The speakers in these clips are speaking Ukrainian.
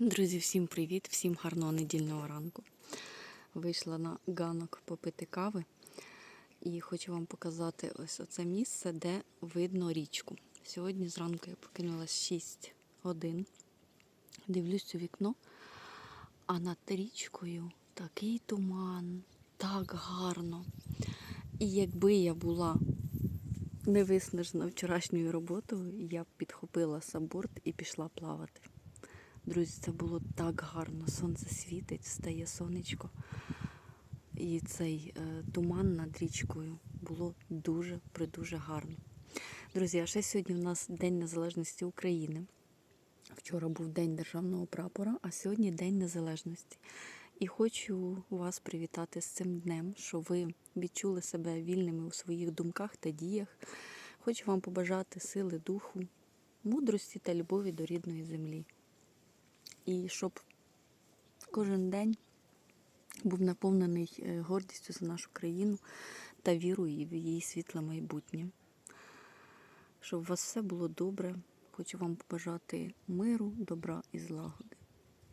Друзі, всім привіт, всім гарного недільного ранку. Вийшла на ганок попити кави і хочу вам показати ось оце місце, де видно річку. Сьогодні зранку я покинула 6 годин. Дивлюсь у вікно, а над річкою такий туман, так гарно. І якби я була не виснажена вчорашньою роботою, я б підхопила саборд і пішла плавати. Друзі, це було так гарно. Сонце світить, стає сонечко. І цей е, туман над річкою було дуже придуже гарно. Друзі, а ще сьогодні в нас День Незалежності України. Вчора був День державного прапора, а сьогодні День Незалежності. І хочу вас привітати з цим днем, що ви відчули себе вільними у своїх думках та діях. Хочу вам побажати сили духу, мудрості та любові до рідної землі. І щоб кожен день був наповнений е, гордістю за нашу країну та вірою в її світле майбутнє. Щоб у вас все було добре. Хочу вам побажати миру, добра і злагоди.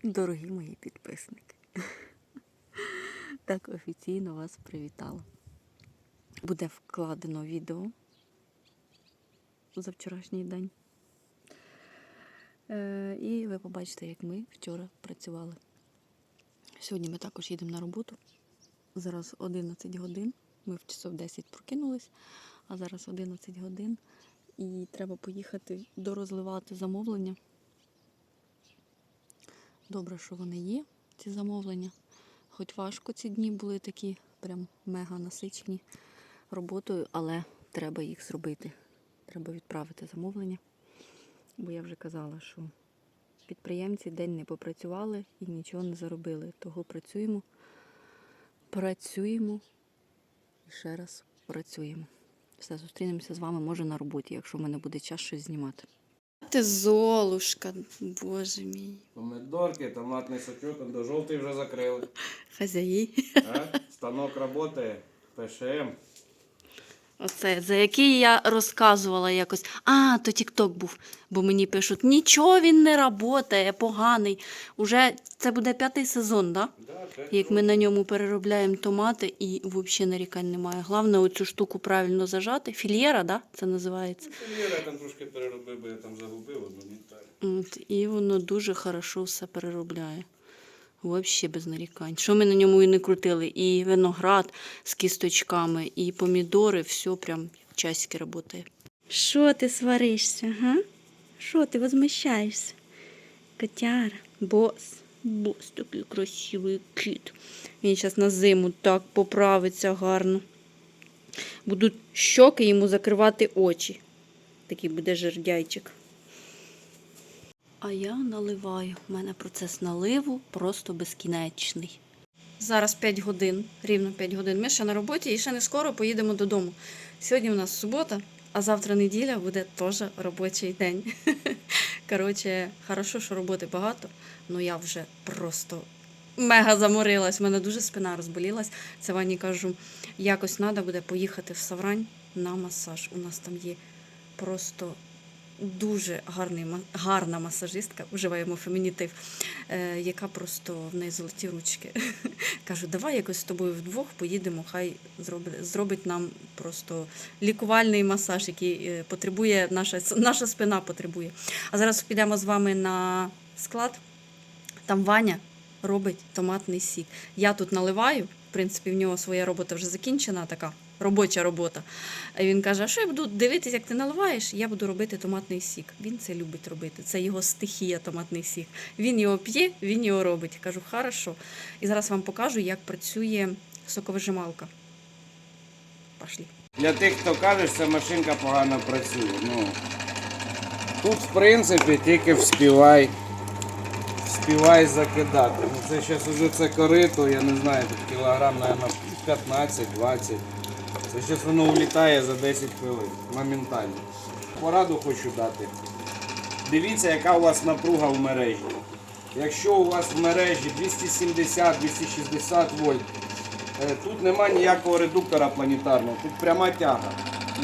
Дорогі мої підписники. Так офіційно вас привітала. Буде вкладено відео за вчорашній день. Е, І ви побачите, як ми вчора працювали. Сьогодні ми також їдемо на роботу. Зараз 11 годин. Ми в часов 10 прокинулись, а зараз 11 годин. І треба поїхати дорозливати замовлення. Добре, що вони є, ці замовлення. Хоч важко ці дні були такі прям мега насичені роботою, але треба їх зробити. Треба відправити замовлення. Бо я вже казала, що підприємці день не попрацювали і нічого не заробили. Того працюємо, працюємо і ще раз працюємо. Все, зустрінемося з вами, може, на роботі, якщо в мене буде час щось знімати. Ти золушка, боже мій. Помидорки, томатний сочок, до жовтий вже закрили. Хазяї. Станок працює, ПШМ. Оце, за який я розказувала якось. А, то Тік-Ток був. Бо мені пишуть, нічого він не працює, поганий. Уже це буде п'ятий сезон? Да? Да, Як ми на ньому переробляємо томати і взагалі нарікань немає. Головне оцю штуку правильно зажати. Фільєра, да? це називається. років. Я там трошки переробив, бо я там загубив одну деталь. От, і воно дуже хорошо все переробляє. Взагалі без нарікань. Що ми на ньому і не крутили? І виноград з кісточками, і помідори, все прям часики працює. Що ти сваришся, га? Що ти возмущаєшся? Котяра, бос. Бос такий красивий кіт. Він зараз на зиму так поправиться гарно. Будуть щоки йому закривати очі. Такий буде жердяйчик. А я наливаю. У мене процес наливу просто безкінечний. Зараз 5 годин, рівно 5 годин. Ми ще на роботі і ще не скоро поїдемо додому. Сьогодні у нас субота, а завтра неділя буде теж робочий день. Коротше, хорошо, що роботи багато, але я вже просто мега заморилась. У мене дуже спина розболілась. Це Вані кажу, якось треба буде поїхати в Саврань на масаж. У нас там є просто дуже гарний, гарна масажистка, вживаємо фемінітив, е, яка просто в неї золоті ручки. Кажу, давай якось з тобою вдвох поїдемо, хай зробить, зробить нам просто лікувальний масаж, який е, потребує, наша, наша спина потребує. А зараз підемо з вами на склад. Там Ваня робить томатний сік. Я тут наливаю, в принципі, в нього своя робота вже закінчена, така робоча робота. А він каже: а що я буду дивитися, як ти наливаєш? Я буду робити томатний сік. Він це любить робити. Це його стихія, томатний сік. Він його п'є, він його робить. Кажу, хорошо. І зараз вам покажу, як працює соковижималка. Пошли. Для тих, хто каже, що машинка погано працює. Ну, тут, в принципі, тільки вспівай. Вспівай закидати. Ну, це зараз уже це корито, я не знаю, тут кілограм, мабуть, 15-20. Це зараз воно влітає за 10 хвилин. Моментально. Пораду хочу дати. Дивіться, яка у вас напруга в мережі. Якщо у вас в мережі 270-260 вольт, е, тут нема ніякого редуктора планетарного, тут пряма тяга.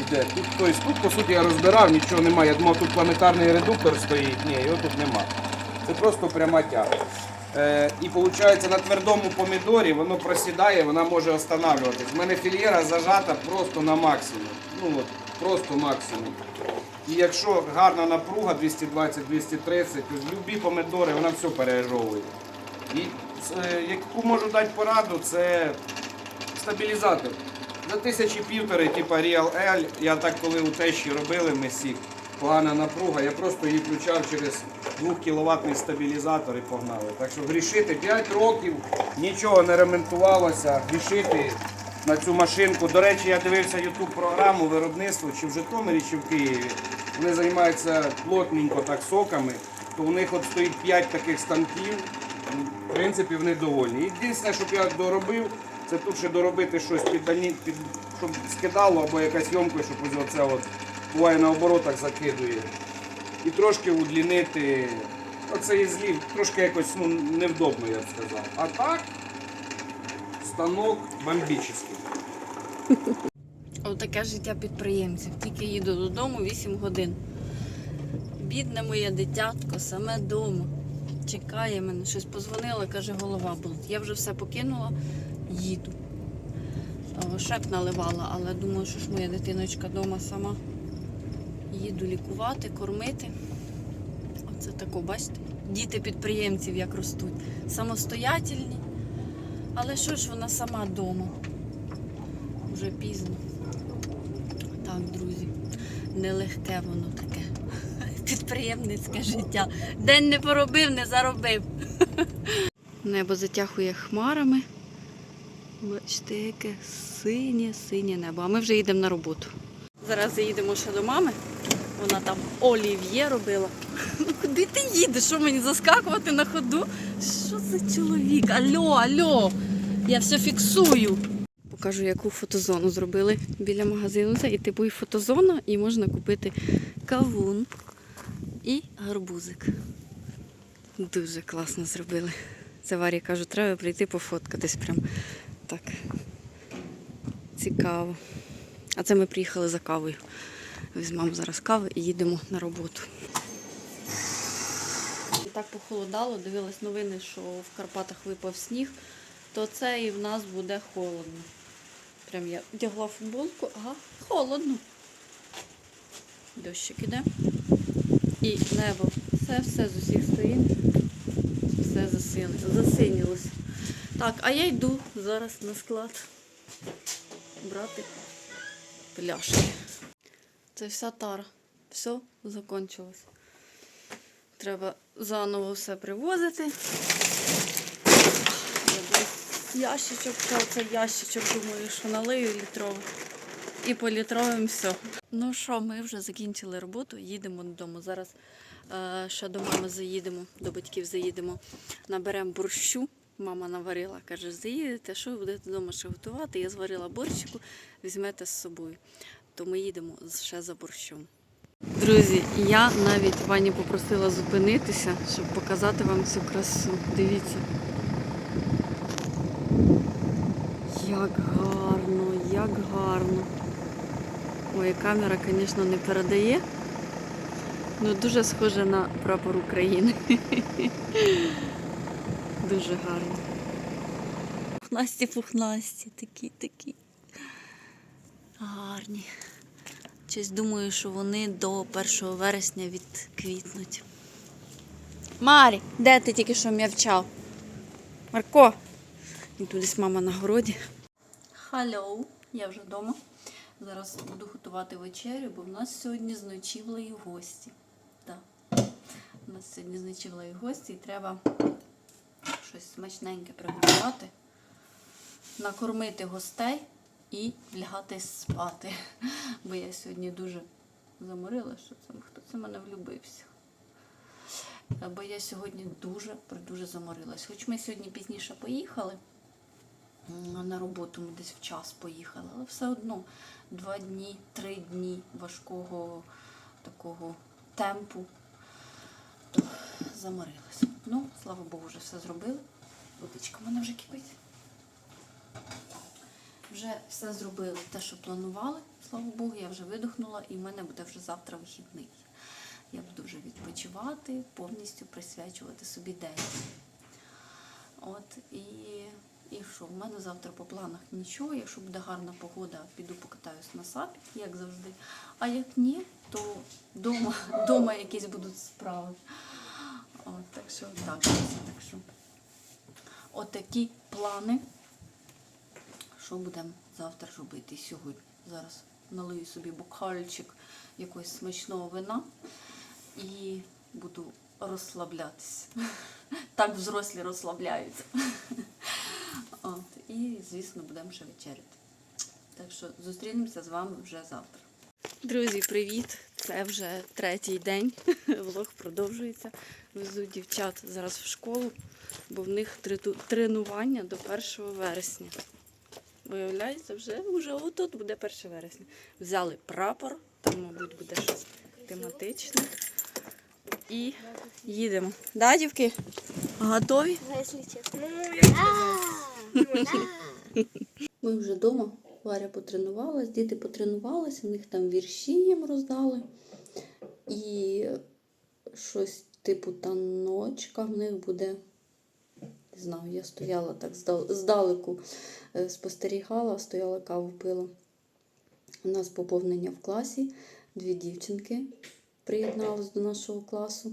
Іде. Тут, тобто, тут, по суті, я розбирав, нічого немає. Я думав, тут планетарний редуктор стоїть. Ні, його тут нема. Це просто пряма тяга. Е, і виходить на твердому помідорі воно просідає, вона може останавливатись. У мене фільєра зажата просто на максимум. Ну от, просто максимум. І якщо гарна напруга 220-230, то любі помідори вона все пережовує. І е, яку можу дати пораду, це стабілізатор. За тисячі півтори, типа Real L, я так коли у тещі робили ми сік, погана напруга, я просто її включав через 2 кВт стабілізатор і погнали. Так що грішити 5 років, нічого не ремонтувалося, грішити на цю машинку. До речі, я дивився YouTube програму виробництва чи в Житомирі, чи в Києві. Вони займаються плотненько так соками, то у них от стоїть 5 таких станків. В принципі, вони довольні. Єдине, щоб я доробив, це тут ще доробити щось під, під щоб скидало або якась йомка, щоб ось оце от буває на оборотах закидує. І трошки удлінити. Оцей злів, трошки якось ну, невдобно, я б сказав. А так, станок бомбічний. Отаке життя підприємців. Тільки їду додому 8 годин. Бідне моє дитятко, саме вдома. Чекає мене, щось позвонила, каже, голова болить. Я вже все покинула, їду. Шеп наливала, але думаю, що ж моя дитиночка вдома сама. Їду лікувати, кормити. Оце тако, бачите? Діти підприємців як ростуть. Самостоятельні. Але що ж вона сама вдома? Вже пізно. Так, друзі, нелегке воно таке. Підприємницьке життя. День не поробив, не заробив. Небо затягує хмарами. Бачите, яке синє, синє небо. А ми вже їдемо на роботу. Зараз заїдемо ще до мами. Вона там олів'є робила. Ну куди ти їдеш? Що мені заскакувати на ходу? Що за чоловік? Альо, альо! Я все фіксую. Покажу, яку фотозону зробили біля магазину. Це і типу і фотозона, і можна купити кавун і гарбузик. Дуже класно зробили. Це Варі кажу, треба прийти пофоткатись прям так. Цікаво. А це ми приїхали за кавою. Візьмемо зараз кави і їдемо на роботу. Так похолодало, дивилась новини, що в Карпатах випав сніг, то це і в нас буде холодно. Прям я вдягла футболку, ага, холодно. Дощик іде. І небо. Все, все з усіх сторін. Все засинілось. Так, а я йду зараз на склад брати пляшки. Це вся тара. Все закончилось. Треба заново все привозити. Ящичок, це ящичок, думаю, що налию літровий. І по літровим все. Ну що, ми вже закінчили роботу, їдемо додому. Зараз е, ще до мами заїдемо, до батьків заїдемо, наберемо борщу. Мама наварила, каже, заїдете, що ви будете вдома ще готувати? Я зварила борщику, візьмете з собою. То ми їдемо ще за борщом. Друзі, я навіть пані попросила зупинитися, щоб показати вам цю красу. Дивіться. Як гарно, як гарно. Ой, камера, звісно, не передає. Ну, дуже схоже на прапор України. Дуже гарно. Пухнасті, пухнасті, такі, такі. Гарні. Щось думаю, що вони до 1 вересня відквітнуть. Марі, де ти тільки що м'явчав? Марко. І тут десь мама на городі. Халлоу, я вже вдома. Зараз буду готувати вечерю, бо в нас сьогодні зночівлеї гості. Так. У нас сьогодні зночівлеї гості і треба щось смачненьке приготувати, накормити гостей і лягати спати. Бо я сьогодні дуже заморила, що це хто мене влюбився. Е, Бо я сьогодні дуже дуже заморилась. Хоч ми сьогодні пізніше поїхали на роботу, ми десь в час поїхали, але все одно два дні, три дні важкого такого темпу, то заморилась. Ну, слава Богу, вже все зробили. Водичка в мене вже кипить. Вже все зробили те, що планували. Слава Богу, я вже видихнула і в мене буде вже завтра вихідний. я буду вже відпочивати, повністю присвячувати собі день. От і, і що? В мене завтра по планах нічого. Якщо буде гарна погода, піду покатаюсь на сапі, як завжди. А як ні, то вдома, вдома якісь будуть справи. От, так що так, так що. Отакі плани. Що будемо завтра робити сьогодні? Зараз налию собі бокальчик якогось смачного вина і буду розслаблятися. Так взрослі розслабляються. От, і, звісно, будемо ще вечеряти. Так що зустрінемося з вами вже завтра. Друзі, привіт! Це вже третій день. Влог продовжується. Везу дівчат зараз в школу, бо в них тренування до 1 вересня. Виявляється, вже, вже отут буде 1 вересня. Взяли прапор, там, мабуть, буде щось тематичне. І їдемо. Да, дівки? Готові? Ми вже вдома. Варя потренувалась, діти потренувалися, в них там вірші їм роздали. І щось типу таночка в них буде. Знаю, я стояла так здалеку, е, спостерігала, стояла каву пила. У нас поповнення в класі, дві дівчинки приєднались до нашого класу.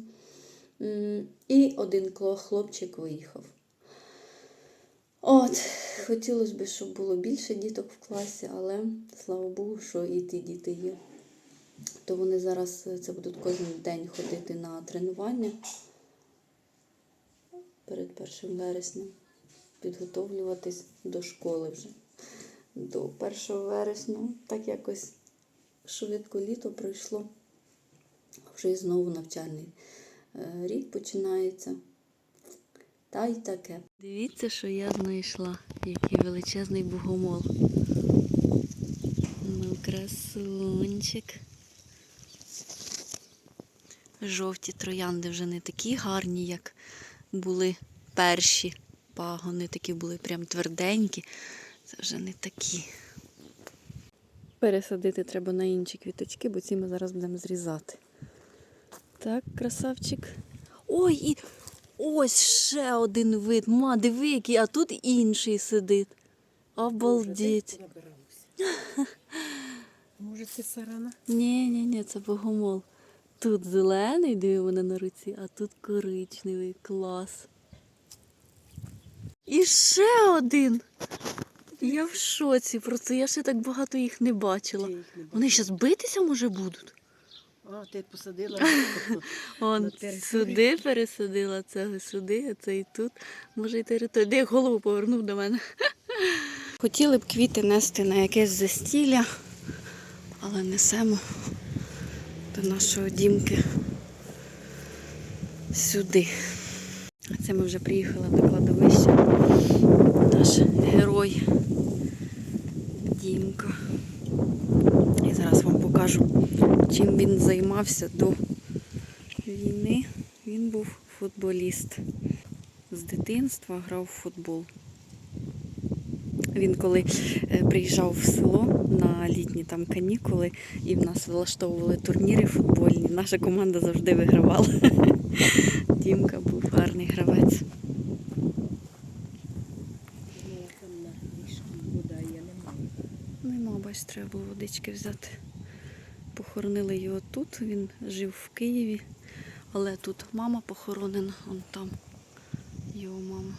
І один хлопчик виїхав. От, хотілося б, щоб було більше діток в класі, але слава Богу, що і ті діти є. То вони зараз е, це будуть кожен день ходити на тренування перед 1 вереснем, підготовлюватись до школи вже. До 1 вересня так якось швидко літо пройшло. Вже знову навчальний е, рік починається. Та й таке. Дивіться, що я знайшла. Який величезний богомол. Ну, красунчик. Жовті троянди вже не такі гарні, як були перші пагони. Такі були прям тверденькі. Це вже не такі. Пересадити треба на інші квіточки, бо ці ми зараз будемо зрізати. Так, красавчик. Ой, і ось ще один вид. Ма, диви, який, а тут інший сидить. Обалдеть. Може, це сарана? Ні, ні, ні, це богомол. Тут зелений, диви мене на руці, а тут коричневий. Клас. І ще один. Я в шоці, просто я ще так багато їх не бачила. Вони зараз битися може будуть. А, ти посадила. Он сюди пересадила цього сюди, а це і тут. Може, і територія. Де голову повернув до мене. Хотіли б квіти нести на якесь застілля, але несемо до нашого дімки сюди. Це ми вже приїхали до кладовища. Наш герой Дімка. І зараз вам покажу, чим він займався до війни. Він був футболіст. З дитинства грав в футбол. Він коли е, приїжджав в село на літні там канікули і в нас влаштовували турніри футбольні, наша команда завжди вигравала. Дімка був гарний гравець. Нема, бач, треба було водички взяти. Похоронили його тут, він жив в Києві, але тут мама похоронена, он там його мама.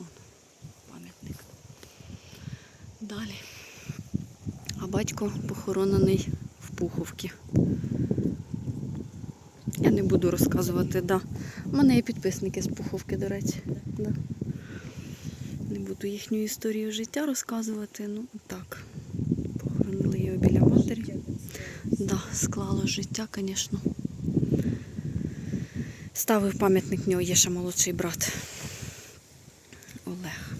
Он пам'ятник. Далі. А батько похоронений в Пуховці. Я не буду розказувати, да. У мене є підписники з Пуховки, до речі. Да. Не буду їхню історію життя розказувати, ну так. Похоронили його біля матері. Да, склало життя, звісно. Ставив пам'ятник, в нього є ще молодший брат. Олег.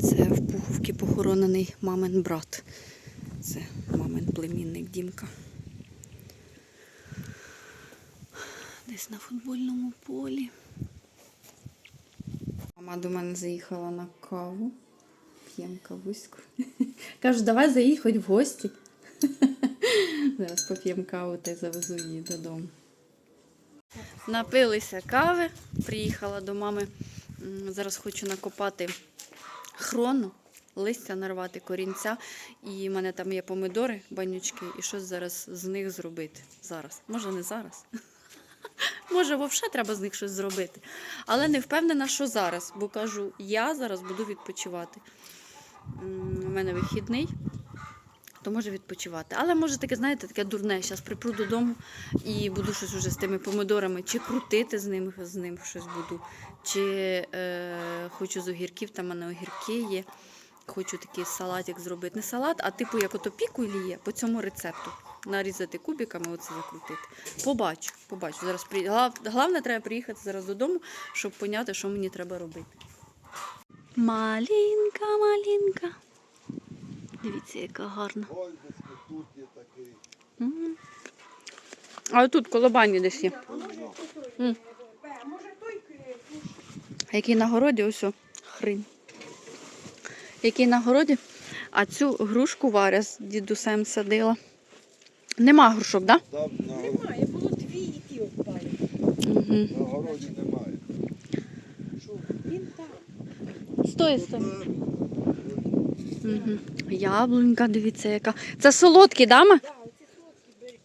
Це в Пуховці мамин брат. Це мамин племінник Дімка. Десь на футбольному полі. Мама до мене заїхала на каву. П'ємо кавуську. Кажу, давай хоч в гості. Зараз поп'ємо каву та й завезу її додому. Напилися кави, приїхала до мами. Зараз хочу накопати хрону, листя нарвати, корінця. І в мене там є помидори, банючки, і щось зараз з них зробити. Зараз. Може, не зараз. Може, взагалі треба з них щось зробити. Але не впевнена, що зараз, бо кажу, я зараз буду відпочивати. У мене вихідний, то може відпочивати. Але може таке, знаєте, таке дурне. Зараз припру додому і буду щось уже з тими помидорами, чи крутити з ним, з ним щось буду, чи е, хочу з огірків, там мене огірки є. Хочу такий салатик зробити. Не салат, а типу як ото пікулі є по цьому рецепту. Нарізати кубиками, оце закрутити. Побачу, побачу. Зараз при... Головне, треба приїхати зараз додому, щоб поняти, що мені треба робити. Малінка, малінка. Дивіться, яка гарна. А тут колобані десь є. А який на городі, ось хрін. Який на городі, а цю грушку Варя з дідусем садила. Нема грушок, так? На, Немає, було дві і ті впали. Угу. на городі немає. Що? Він там. Тої сторони. Угу. Яблунька, дивіться, яка. Це солодкі, да, ма? Да, оці солодкі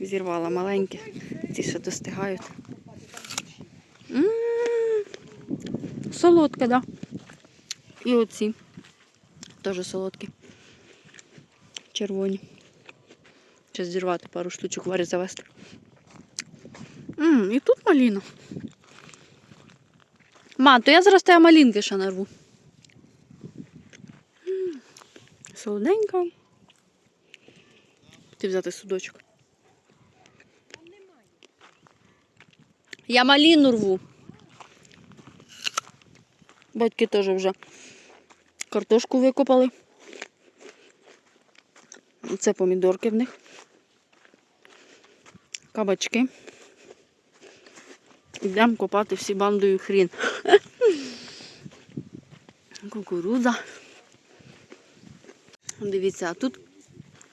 бери. Зірвала маленькі. Ці ще достигають. М, Солодка, да. І оці. Теж солодкі. Червоні. Зараз зірвати пару штучок варі завести. М, і тут маліна. Ма, то я зараз тебе малінки ще нарву. Солоденька. Ти взяти судочок. Я маліну рву. Батьки теж вже картошку викопали. Це помідорки в них. Кабачки. Йдемо копати всі бандою хрін. Кукурудза. Дивіться, а тут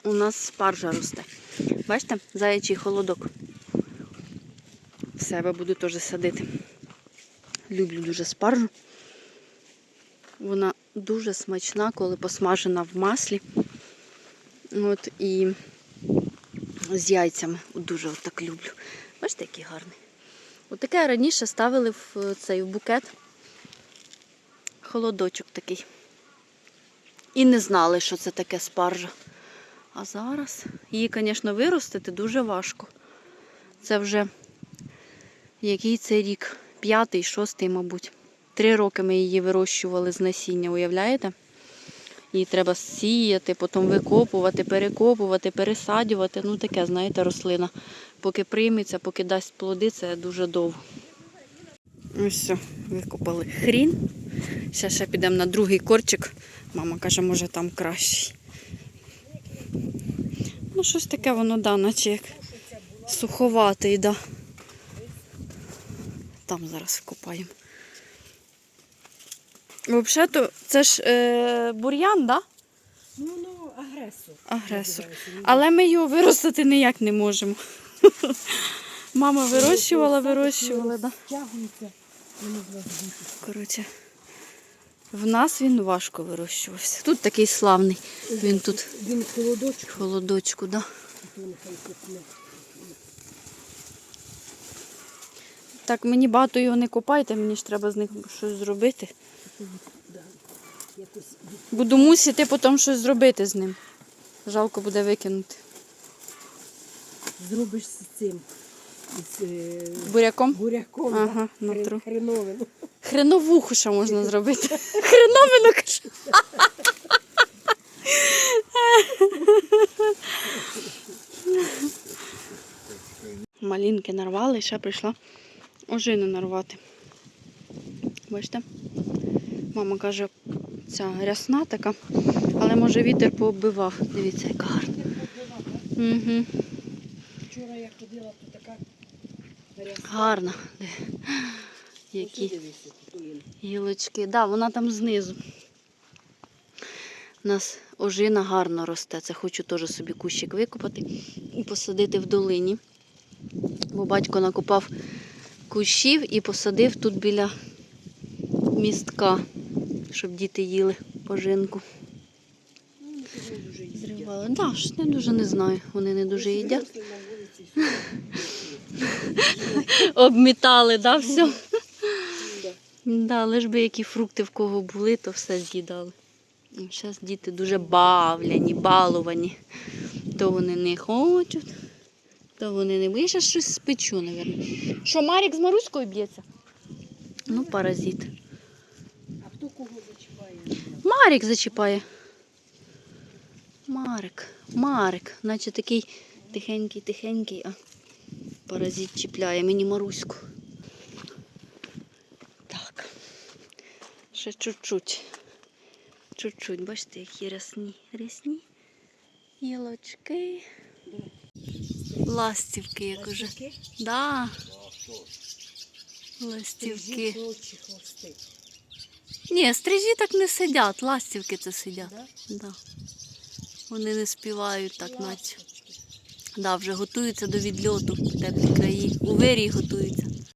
у нас спаржа росте. Бачите, заячий холодок. В себе буду теж садити. Люблю дуже спаржу. Вона дуже смачна, коли посмажена в маслі. От і з яйцями. Дуже так люблю. Бачите, який гарний. От раніше ставили в цей в букет. Холодочок такий. І не знали, що це таке спаржа. А зараз її, звісно, виростити дуже важко. Це вже який це рік? П'ятий, шостий, мабуть. Три роки ми її вирощували з насіння, уявляєте? Її треба сіяти, потім викопувати, перекопувати, пересадювати. Ну таке, знаєте, рослина. Поки прийметься, поки дасть плоди, це дуже довго. Ось все, викопали хрін. Ще ще підемо на другий корчик. Мама каже, може там кращий. Ну, щось таке воно, да, наче як суховатий, да. Там зараз вкопаємо. Взагалі-то це ж е, бур'ян, да? Ну, ну, агресор. Агресор. Але ми його виростити ніяк не можемо. Мама вирощувала, вирощувала, да. Тягується. Коротше, в нас він важко вирощувався. Тут такий славний. Він тут Він холодочок, в холодочку, да. Так, мені багато його не копайте, мені ж треба з них щось зробити. Буду мусити потім щось зробити з ним. Жалко буде викинути. зробиш з цим. Із е, Буряком. буряком. Ага, да, хрен- хреновину. Хреновуху ще можна зробити. Хреновину каже. Малінки нарвали, ще прийшла ожину нарвати. Бачите? Мама каже, ця рясна така, але може вітер пооббивав. Дивіться, яка гарна. Угу. Вчора я ходила, то така рясна. Гарна. Які гілочки. Да, вона там знизу. У нас ожина гарно росте. Це хочу теж собі кущик викопати і посадити в долині. Бо батько накопав кущів і посадив тут біля містка, щоб діти їли пожинку. Зривали. Да, ж не дуже не знаю. Вони не дуже їдять. Обмітали, да, все? Да. Лиш би які фрукти в кого були, то все з'їдали. Зараз діти дуже бавляні, балувані. То вони не хочуть, то вони не Я зараз щось спечу, мабуть. Що, Марік з Маруською б'ється? Ну, паразит. А хто кого зачіпає? Марік зачіпає. Марик, Марик, наче такий тихенький, тихенький, а паразит чіпляє мені Маруську. Так. Ще чуть-чуть. Чуть-чуть, бачите, які рясні. Рясні. Гілочки. Ластівки, як уже. Ластівки? Да. Ластівки. Ні, стрижі так не сидять, ластівки це сидять. Да? Да. Вони не співають так, наче. Да, вже готуються до відльоту в теплі краї. У вирії готуються.